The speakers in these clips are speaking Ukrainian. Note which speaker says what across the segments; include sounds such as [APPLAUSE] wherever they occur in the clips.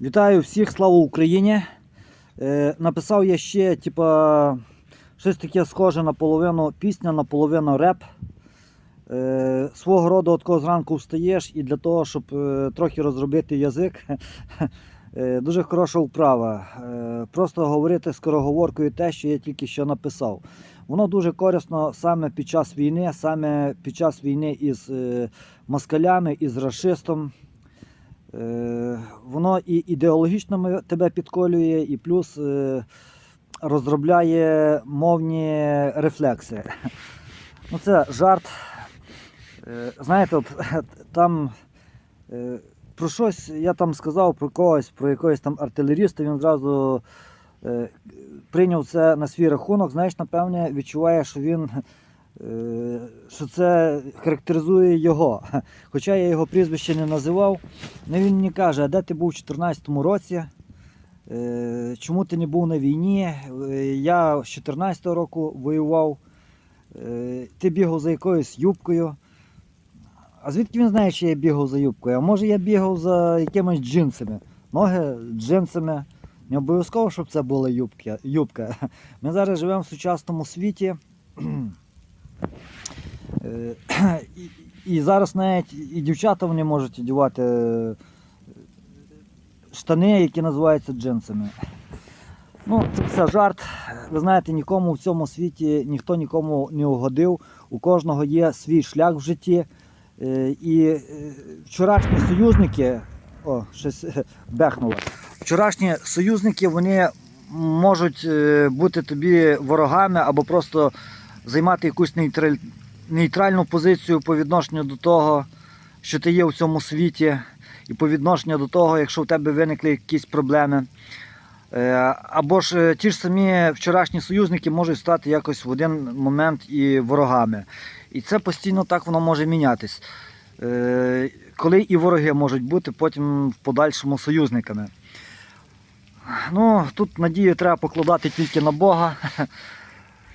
Speaker 1: Вітаю всіх, слава Україні. Е, написав я ще, типа, щось таке схоже на половину пісня, наполовину реп. Е, свого роду от коли зранку встаєш і для того, щоб е, трохи розробити язик, [LAUGHS] е, дуже хороша вправа. Е, просто говорити скороговоркою те, що я тільки що написав. Воно дуже корисно саме під час війни, саме під час війни із е, москалями, із расистом. Е, Воно і ідеологічно тебе підколює, і плюс е, розробляє мовні рефлекси. Ну, це жарт. Е, Знаєте, там про щось я там сказав про когось, про якогось там артилеріста, він зразу е, прийняв це на свій рахунок. Знаєш, напевне, відчуває, що він. Е, Що це характеризує його. [LAUGHS] Хоча я його прізвище не називав. Ну він мені каже, а де ти був у 2014 році? Е, Чому ти не був на війні? Е, Я з 2014 року воював. Ти бігав за якоюсь юбкою. А звідки він знає, чи я бігав за юбкою? А може я бігав за якимись джинсами? Ноги джинсами. Не обов'язково, щоб це була юбка. [LAUGHS] Ми зараз живемо в сучасному світі. [CLEARS THROAT] Е, [CLEARS THROAT] І, і зараз навіть і дівчата вони можуть одягати е, штани, які називаються джинсами. Ну, це все жарт. Ви знаєте, нікому в цьому світі ніхто нікому не угодив. У кожного є свій шлях в житті. Е, І вчорашні союзники, о, щось бехнуло. Вчорашні союзники вони можуть бути тобі ворогами або просто займати якусь нейтраль... нейтральну позицію по відношенню до того, що ти є в цьому світі, і по відношенню до того, якщо в тебе виникли якісь проблеми. Е, Або ж е, ті ж самі вчорашні союзники можуть стати якось в один момент і ворогами. І це постійно так воно може мінятись. Е, Коли і вороги можуть бути потім в подальшому союзниками. Ну, тут надію треба покладати тільки на Бога. [LAUGHS]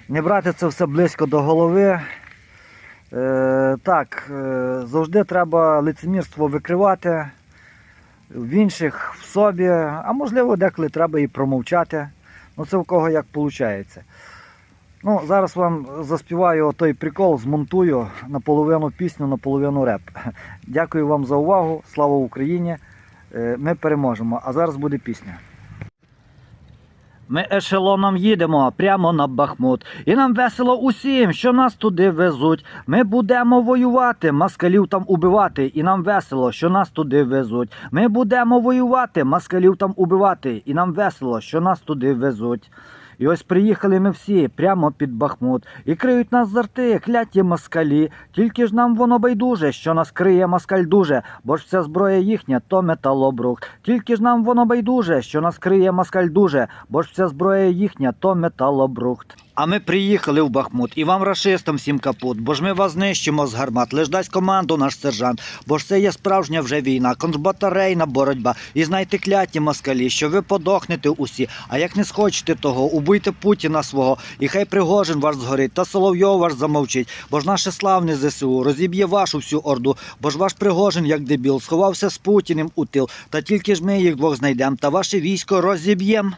Speaker 1: Не брати це все близько до голови. Е, так, е, завжди треба лицемірство викривати в інших, в собі, а можливо, деколи треба і промовчати. Ну, це в кого як виходить. Ну, зараз вам заспіваю той прикол, змонтую наполовину пісню, наполовину реп. Дякую вам за увагу. Слава Україні! Е, Ми переможемо. А зараз буде пісня. Ми ешелоном їдемо прямо на Бахмут. І нам весело усім, що нас туди везуть. Ми будемо воювати, москалів там убивати. І нам весело, що нас туди везуть. Ми будемо воювати, москалів там убивати. І нам весело, що нас туди везуть. І ось приїхали ми всі прямо під Бахмут. І криють нас зарти, кляті москалі. Тільки ж нам воно байдуже, що нас криє москаль дуже, бо ж вся зброя їхня, то металобрух. Тільки ж нам воно байдуже, що нас криє москаль дуже, бо ж вся зброя їхня, то металобрухт. А ми приїхали в Бахмут, і вам рашистам всім капут, бо ж ми вас знищимо з гармат. Лиш дасть команду наш сержант, бо ж це є справжня вже війна, контрбатарейна боротьба. І знайте кляті москалі, що ви подохнете усі. А як не схочете того, убийте Путіна свого, і хай Пригожин ваш згорить, та Соловйов ваш замовчить, бо ж наше славне ЗСУ розіб'є вашу всю орду, бо ж ваш Пригожин, як дебіл, сховався з Путіним у тил. Та тільки ж ми їх двох знайдем, та ваше військо розіб'єм.